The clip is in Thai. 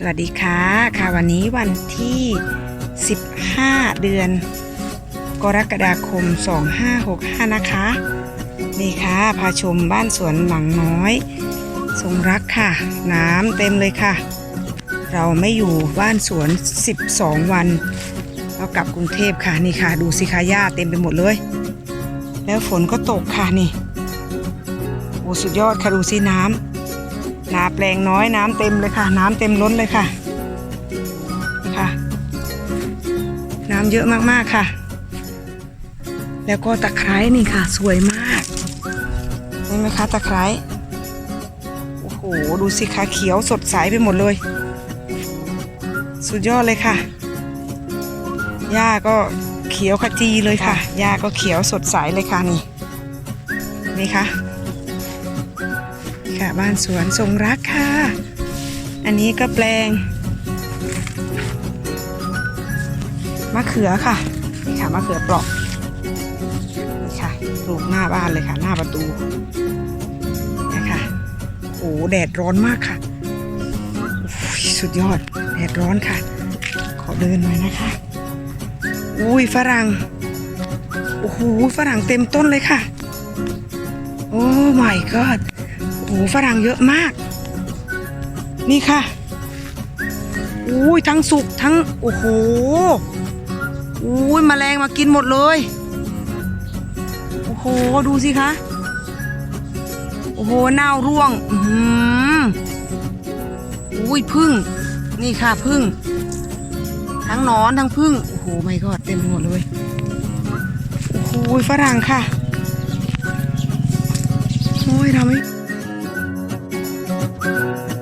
สวัสดีค่ะค่ะวันนี้วันที่ 15 เดือน กรกฎาคม 2565 นะคะ นี่ค่ะพาชมบ้านสวนหลังน้อยทรงรักค่ะ น้ำเต็มเลยค่ะ เราไม่อยู่บ้านสวน 12 วัน เรากลับกรุงเทพค่ะนี่ค่ะ ดูสิคะหญ้าเต็มไปหมดเลย แล้วฝนก็ตกค่ะนี่โอ้สุดยอดค่ะดูสิน้ำ นาแปลงน้อยน้ำเต็มเลยค่ะ น้ำเต็มล้นเลยค่ะนี่ค่ะ น้ำเยอะมากๆค่ะ แล้วก็ตะไคร้นี่ค่ะ สวยมากเห็นไหมคะตะไคร้โอ้โหดูสิคะเขียวสดใสไปหมดเลย สุดยอดเลยค่ะหญ้าก็เขียวขจีเลยค่ะหญ้าก็เขียวสดใสเลยค่ะนี่นี่ค่ะ ค่ะ บ้านสวนทรงรักค่ะ อันนี้ก็แปลงมะเขือค่ะนี่ค่ะมะเขือเปราะนี่ค่ะปลูกหน้าบ้านเลยค่ะ หน้าประตูนะคะโอ้โหแดดร้อนมากค่ะสุดยอดแดดร้อนค่ะ ขอเดินหน่อยนะคะ อุ้ยฝรั่งโอ้โหฝรั่งเต็มต้นเลยค่ะ โอ้ my god โอ้โหฝรั่งเยอะมาก นี่ค่ะอุ้ยทั้งสุกทั้งโอ้โหอุ้ยแมลงมากินหมดเลยโอ้โหดูสิคะโอ้โหเน่าร่วงอือหืออุ้ยพึ่งนี่ค่ะพึ่ง ทั้งนอนทั้งพึ่งโอ้โหไม่ก็เต็มหมดเลยโอ้โหฝรั่งค่ะโอ้ยเราไม่ Thank you.